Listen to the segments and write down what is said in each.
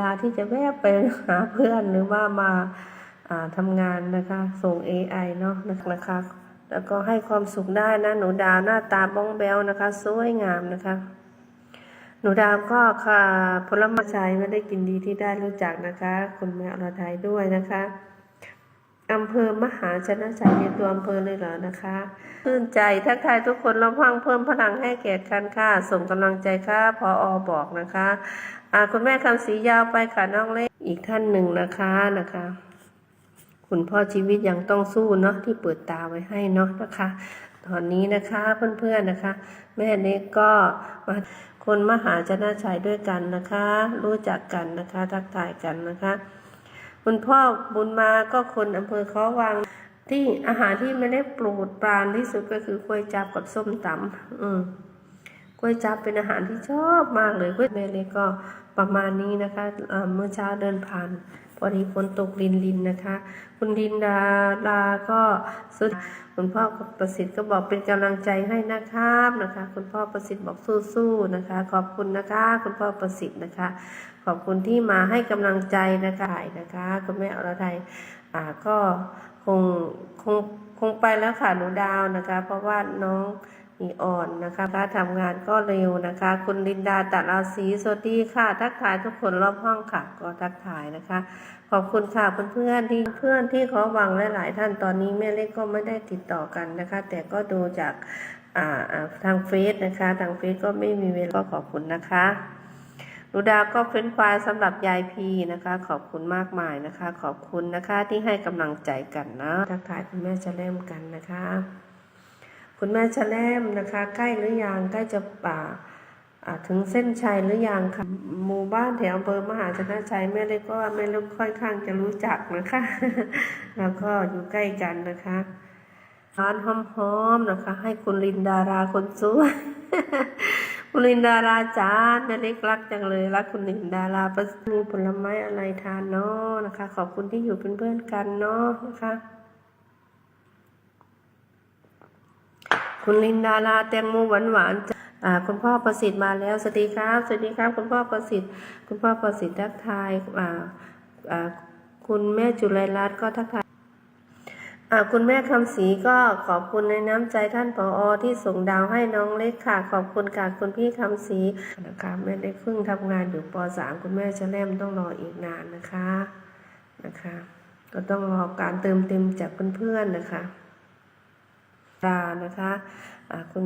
ลาที่จะแวบไปหาเพื่อนหรือว่ามาอ่าทำงานนะคะ ส่ง AI เนาะนะคะ แล้วก็ให้ความสุขได้นะหนูดาวหน้าตาบ้องแบวนะคะ สวยงามนะคะ หนูดาวก็ค่ะผลไม้ชัยไม่ได้กินดีที่ได้รู้จักนะคะ คุณแม่อรไทยด้วยนะคะ อำเภอมหาชนะชัยในตัวอำเภอเลยเหรอนะคะชื่นใจทักทายทุกคนระพังเพิ่มพลังให้แก่กันค่ะส่งกำลังใจค่ะพออบอกนะคะอ่าคุณแม่คำสียาวไปค่ะน้องเล็กอีกท่านหนึ่งนะคะนะคะ คุณพ่อชีวิตยังต้องสู้เนาะที่เปิดตาไว้ให้เนาะนะคะ ตอนนี้นะคะเพื่อนๆนะคะ แม่เล็กก็มาคนมหาชนะชัยด้วยกันนะคะ รู้จักกันนะคะ ทักทายกันนะคะ คุณพ่อบุญมาก็คนอำเภอเขาวังที่อาหารที่ไม่ได้โปรดปรานที่สุดก็คือกล้วยจับกับส้มตำอืมกล้วยจับเป็นอาหารที่ชอบมากเลยกล้วยแม่เล็กก็ประมาณนี้นะคะเมื่อเช้าเดินผ่าน พอดีฝนตกลินลินนะคะ คุณลินดาลาก็สุดคุณพ่อประสิทธิ์ก็บอกเป็นกำลังใจให้นะครับนะคะ คุณพ่อประสิทธิ์บอกสู้ๆนะคะ ขอบคุณนะคะ คุณพ่อประสิทธิ์นะคะ ขอบคุณที่มาให้กำลังใจนะคะนะคะคุณแม่อรไทยอ่าก็คงคงคงไปแล้วค่ะหนูดาวนะคะ เพราะว่าน้อง มีอ่อนนะคะกาทำงานก็เร็วนะคะ คุณลินดาตัดราศีสวัสดีค่ะ ทักทายทุกคนรอบห้องค่ะ ก็ทักทายนะคะ ขอบคุณค่ะเพื่อนๆที่เพื่อนที่เขาหวังหลายๆท่านตอนนี้แม่เล็กก็ไม่ได้ติดต่อกันนะคะ แต่ก็ดูจากาาทางเฟซนะคะ ทางเฟซก็ไม่มีเวลาก็ขอบคุณนะคะหนูดาก็เฟ้นไฟล์สำหรับยายพีนะคะ ขอบคุณมากมายนะคะ ขอบคุณนะคะที่ให้กำลังใจกันนะทักทายคุณแม่จะเล่มกันนะคะ คุณแม่จะเล่มนะคะ ใกล้หรือยังใกล้จะป่าถึงเส้นชัยหรือยังค่ะหมู่บ้านแถวอำเภอมหาชนะชัยแม่เล็กก็ว่าแม่เล็กค่อนข้างจะรู้จักนะคะ แล้วก็อยู่ใกล้กันนะคะร้านหอมๆนะคะ ให้คุณลินดาราคนสวยคุณลินดาราจ้าแม่เล็กรักจังเลยรักคุณลินดาราประมีผลไม้อะไรทานเนาะนะคะ ขอบคุณที่อยู่เป็นเพื่อนกันเนาะนะคะ คุณลินดาราแตงโมหวานหวานๆคุณพ่อประสิทธิ์มาแล้วสวัสดีครับ สวัสดีครับ คุณพ่อประสิทธิ์ คุณพ่อประสิทธิ์ทักทายคุณแม่จุลัยรัตน์ก็ทักทายคุณแม่คำศรีก็ขอบคุณในน้ำใจท่านผออที่ส่งดาวให้น้องเล็กค่ะ ขอบคุณค่ะคุณพี่คำศรีนะคะแม่เล็กเพิ่งทำงานอยู่ป .3 คุณแม่จะแลมต้องรออีกนานนะคะนะคะ ก็ต้องรอการเติมเต็มจากเพื่อนๆนะคะ ดานะคะคุณ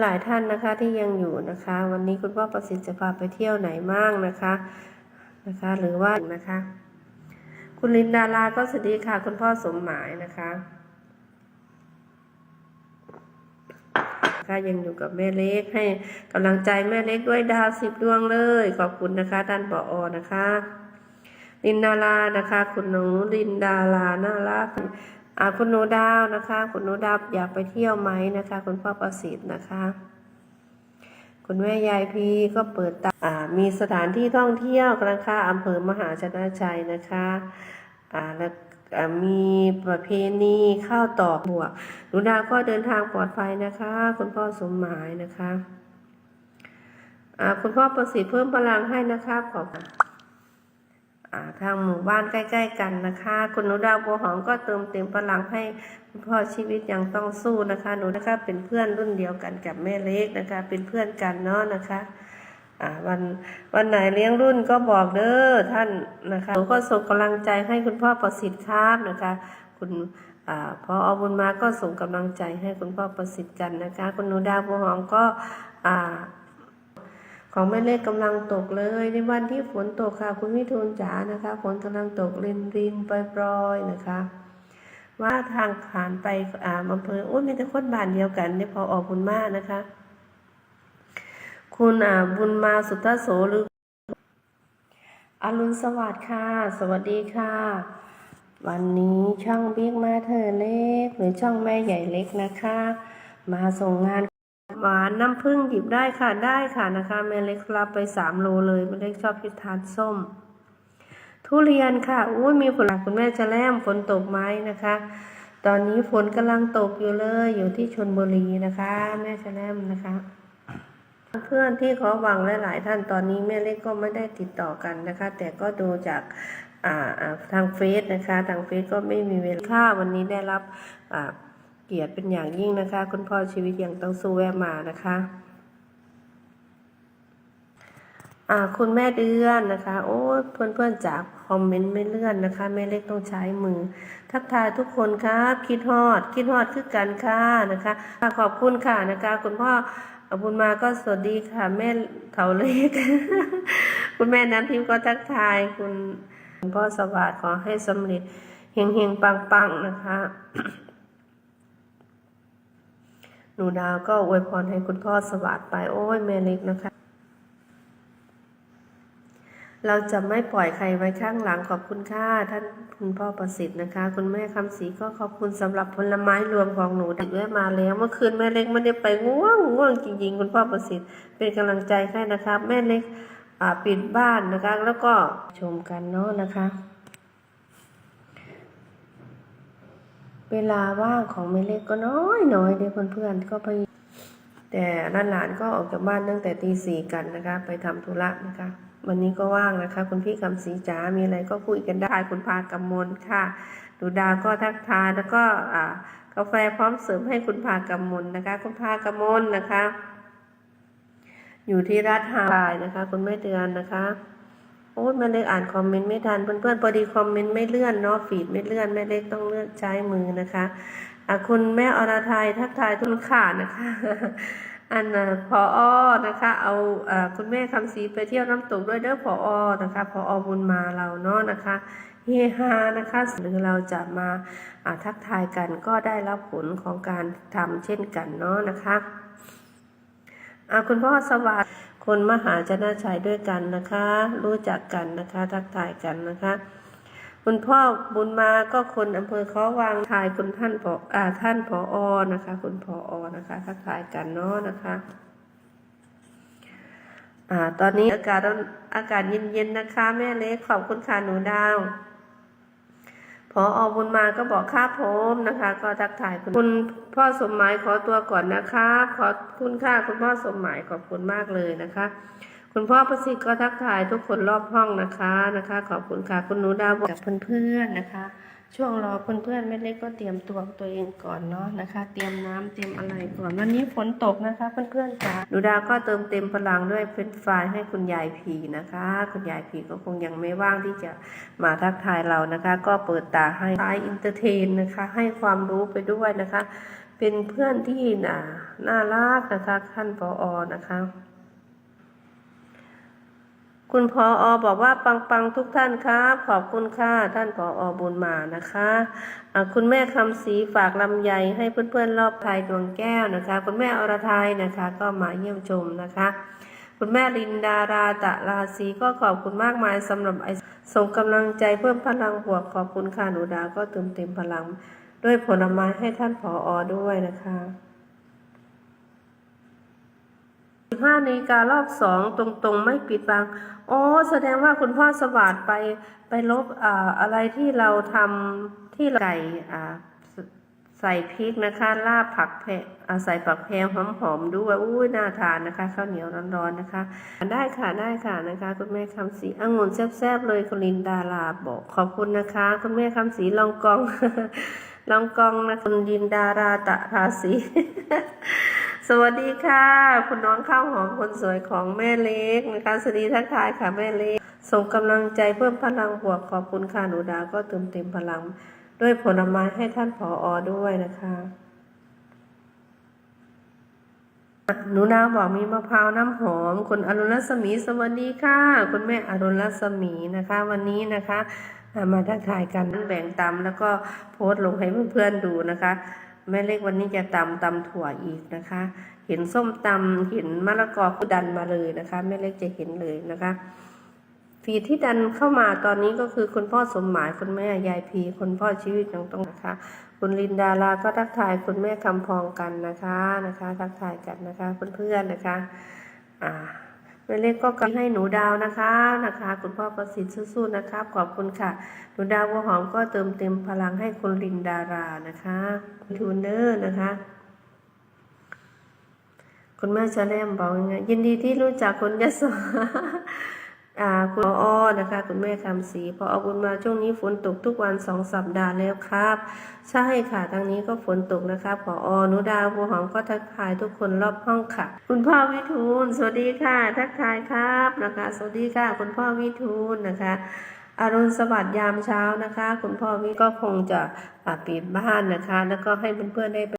หลายๆท่านนะคะที่ยังอยู่นะคะ วันนี้คุณพ่อประสิทธิ์จะพาไปเที่ยวไหนมั่งนะคะนะคะ หรือว่านะคะ คุณลินดาราก็สวัสดีค่ะ คุณพ่อสมหมายนะคะค่ะยังอยู่กับแม่เล็กให้กำลังใจแม่เล็กด้วยดาวสิบดวงเลย ขอบคุณนะคะท่านปออนะคะลินดารานะคะ คุณหนูลินดาราน่ารัก อ่าคุณหนูดาวนะคะ คุณหนูดาวอยากไปเที่ยวไหมนะคะ คุณพ่อประสิทธิ์นะคะ คุณแม่ยายพีก็เปิดตาอ่ามีสถานที่ท่องเที่ยวนะคะอำเภอมหาชนะชัยนะคะอ่าแล้วมีประเพณีข้าวตอกบวกหนูดาวก็เดินทางปลอดภัยนะคะ คุณพ่อสมหมายนะคะคุณพ่อประสิทธิ์เพิ่มพลังให้นะคะขอบคุณ ทางหมู่บ้านใกล้ ๆ กันนะคะ คุณหนูดาวบัวหอมก็เติมเต็มพลังให้คุณพ่อชีวิตยังต้องสู้นะคะ หนูนะคะเป็นเพื่อนรุ่นเดียวกันกับแม่เล็กนะคะ เป็นเพื่อนกันเนาะนะคะวันวันไหนเลี้ยงรุ่นก็บอกเด้อท่านนะคะหนูก็ส่งกำลังใจให้คุณพ่อประสิทธิ์ครับนะคะ คุณอ่าพออบุญมาก็ส่งกำลังใจให้คุณพ่อประสิทธิ์กันนะคะ คุณหนูดาวบัวหอมก็อ่า ของแม่เล็กกำลังตกเลย ในวันที่ฝนตกค่ะ คุณวิทูลจ๋านะคะฝนกำลังตกรินรินๆปล่อยๆนะคะ ว่าทางผ่านไปอ่าอำเภออุ้ยมีแต่คนบ้านเดียวกันเนี่ยพอออกบุญมานะคะ คุณอ่าบุญมาสุทธโสหรืออรุณสวัสดิ์ค่ะ สวัสดีค่ะ วันนี้ช่องบิ๊กมาเธอเล็ก หรือช่องแม่ใหญ่เล็กนะคะ มาส่งงาน หวานน้ำผึ้งหยิบได้ค่ะได้ค่ะนะคะแม่เล็กรับไปสามโลเลยแม่เล็กชอบพิทานส้ม ทุเรียนค่ะอุ้ยมีผลคุณแม่จะแลมฝนตกไหมนะคะ ตอนนี้ฝนกำลังตกอยู่เลยอยู่ที่ชนบุรีนะคะ แม่จะแลมนะคะ เพื่อนที่ขาหวังหลาย ๆ ท่านตอนนี้แม่เล็กก็ไม่ได้ติดต่อกันนะคะ แต่ก็ดูจากทางเฟซนะคะ ทางเฟซก็ไม่มีเวลาวันนี้ได้รับ กียรติเป็นอย่างยิ่งนะคะ คุณพ่อชีวิตยังต้องสู้แวะมานะคะคุณแม่เดือนนะคะ โอ้ยเพื่อนๆจากคอมเมนต์ไม่เลื่อนนะคะแม่เล็กต้องใช้มือ ทักทายทุกคนครับคิดฮอด คิดฮอดคือกันค่ะนะคะขอบคุณค่ะนะคะ คุณพ่ออบุญมาก็สวัสดีค่ะ แม่เถาเล็ก คุณแม่น้ำทิพย์ก็ทักทายคุณคุณพ่อสวัสดิ์ขอให้สำเร็จเฮงเฮงปังปังๆนะคะ นูดาวก็อวยพรให้คุณพ่อสวัสดิ์ไปโอ้ยแม่เล็กนะคะ เราจะไม่ปล่อยใครไว้ข้างหลังขอบคุณค่ะท่านคุณพ่อประสิทธิ์นะคะ คุณแม่คำศรีก็ขอบคุณสำหรับผลไม้รวมของหนูดึกแวะมาแล้วเมื่อคืนแม่เล็กไม่ได้ไปง่วงง่วงจริงๆ คุณพ่อประสิทธิ์เป็นกำลังใจให้นะครับแม่เล็กปิดบ้านนะคะ แล้วก็ชมกันเนาะนะคะ เวลาว่างของแม่เล็กก็น้อยน้อยเด็กเพื่อนๆก็ไปแต่หลานๆก็ออกจากบ้านตั้งแต่ตีสี่กันนะคะ ไปทำธุระนะคะ วันนี้ก็ว่างนะคะ คุณพี่คำศรีจ๋ามีอะไรก็คุยกันได้คุณพากำมลค่ะดูดาวก็ทักทายแล้วก็อ่ากาแฟพร้อมเสริมให้คุณพากำมลนะคะ คุณพากำมลนะคะ อยู่ที่รัฐฮาวายนะคะ คุณแม่เดือนนะคะ โอ้ยแม่เล็กอ่านคอมเมนต์ไม่ทันเพื่อนๆพอดีคอมเมนต์ไม่เลื่อนเนาะฟีดไม่เลื่อนแม่เล็กต้องเลือกใช้มือนะคะอะคุณแม่อรทัยทักทายทุนขานะคะ อันน่ะพออนะคะ เอาอคุณแม่คำศรีไปเที่ยวน้ำตกด้วยเด้อพออนะคะพออบุญมาเราเนาะนะคะเฮฮานะคะหรือเราจะมาทักทายกันก็ได้รับผลของการทำเช่นกันเนาะนะคะอ่าคุณพ่อสวัสดิ์ คนมหาชนะชัยด้วยกันนะคะ รู้จักกันนะคะ ทักทายกันนะคะ คุณพ่อบุญมาก็คนอำเภอเขาวางทายคุณท่านผออ่าท่านผออนะคะ คุณผออนะคะ ทักทายกันเนาะนะคะอ่าตอนนี้อากาศร้อนอากาศเย็นๆนะคะ แม่เล็กขอบคุณค่ะหนูดาว พออบุญมาก็บอกค่าผมนะคะ ก็ทักทายคุณคุณพ่อสมหมายขอตัวก่อนนะคะขอคุณค่าคุณพ่อสมหมายขอบคุณมากเลยนะคะ คุณพ่อประสิทธิ์ก็ทักทายทุกคนรอบห้องนะคะนะคะ ขอบคุณค่ะคุณหนูดาวกกับเพื่อนๆนะคะ ช่วงรอเพื่อนๆไม่เล็กก็เตรียมตัวตัวเองก่อนเนาะนะคะ เตรียมน้ำเตรียมอะไรก่อนวันนี้ฝนตกนะคะ เพื่อนๆค่ะหนูดาวก็เติมเต็มพลังด้วยเฟรนฟรายให้คุณยายผีนะคะ คุณยายผีก็คงยังไม่ว่างที่จะมาทักทายเรานะคะ ก็เปิดตาให้สายอินเตอร์เทนนะคะ ให้ความรู้ไปด้วยนะคะ เป็นเพื่อนที่น่าน่ารักนะคะท่านปออนะคะ คุณพออบอกว่าปังปังทุกท่านครับขอบคุณค่ะท่านพออบุญมานะคะะคุณแม่คำศรีฝากลำไยให้เพื่อนๆรอบไทยดวงแก้วนะคะ คุณแม่อรทัยนะคะ ก็มาเยี่ยมชมนะคะ คุณแม่ลินดาราตะราศีก็ขอบคุณมากมายสำหรับไอส่งกำลังใจเพิ่มพลังบวกขอบคุณค่ะหนูดาก็เติมเต็มพลัง ด้วยผลไม้ให้ท่านผออด้วยนะคะ 15นาฬิการอบสองตรงๆ ไม่ปิดบังอ๋อแสดงว่าคุณพ่อสวัสดไปไปลบอ่าอะไรที่เราทำที่ไก่อ่าใส่พริกนะคะลาบผักแพอาใส่ผักแพงหอมๆด้วยอุ้ยน่าทานนะคะข้าวเหนียวร้อนๆนะคะ ได้ค่ะได้ค่ะนะคะ คุณแม่คำศรีองุ่นแซ่บๆเลยคุณลินดาลาบอกขอบคุณนะคะ คุณแม่คำศรีลองกองลองกองนะคุณลินดาราตะราศี สวัสดีค่ะ คุณน้องข้าวหอมคนสวยของแม่เล็กนะคะสวัสดีทักทายค่ะแม่เล็ก ส่งกำลังใจเพิ่มพลังบวกขอบคุณค่ะหนูดาวก็เติมเต็มพลัง ด้วยผลไม้ให้ท่านผออด้วยนะคะหนูนาวบอกมีมะพร้าวน้ำหอม คุณอรุณรัศมีสวัสดีค่ะ คุณแม่อรุณรัศมีนะคะ วันนี้นะคะมาทักทายกันแบ่งตำแล้วก็โพสต์ลงให้เพื่อนๆดูนะคะ แม่เล็กวันนี้จะตำตำถั่วอีกนะคะ เห็นส้มตำเห็นมะละกอก็ดันมาเลยนะคะแม่เล็กจะเห็นเลยนะคะฟีที่ดันเข้ามาตอนนี้ก็คือคุณพ่อสมหมายคุณแม่ยายพีคุณพ่อชีวิตยังต้องนะคะ คุณลินดาราก็ทักทายคุณแม่คำพองกันนะคะนะคะ ทักทายกันนะคะเพื่อนๆนะคะ อ่า แม่เลขกก็กำให้หนูดาวนะคะนะคะ คุณพ่อประสิทธิ์สู้ๆนะครับ ขอบคุณค่ะ หนูดาววัวหอมก็เติมเต็มพลังให้คุณลินดารานะคะคุณทูนเนอร์นะคะ คุณแม่ชาแลมบอกยังไงยินดีที่รู้จักคนยโสอ คุณพอนะคะ คุณแม่คำศรีพอเอาบุญมาช่วงนี้ฝนตกทุกวันสองสัปดาห์แล้วครับ ใช่ค่ะทางนี้ก็ฝนตกนะคะพออนุดาวบัวหอมก็ทักทายทุกคนรอบห้องค่ะ คุณพ่อวิทูลสวัสดีค่ะ ทักทายครับนะคะ สวัสดีค่ะ คุณพ่อวิทูลนะคะอรุณสวัสดิ์ยามเช้านะคะ คุณพ่อวิก็คงจะอ่าปิดบ้านนะคะ แล้วก็ให้เพื่อนๆได้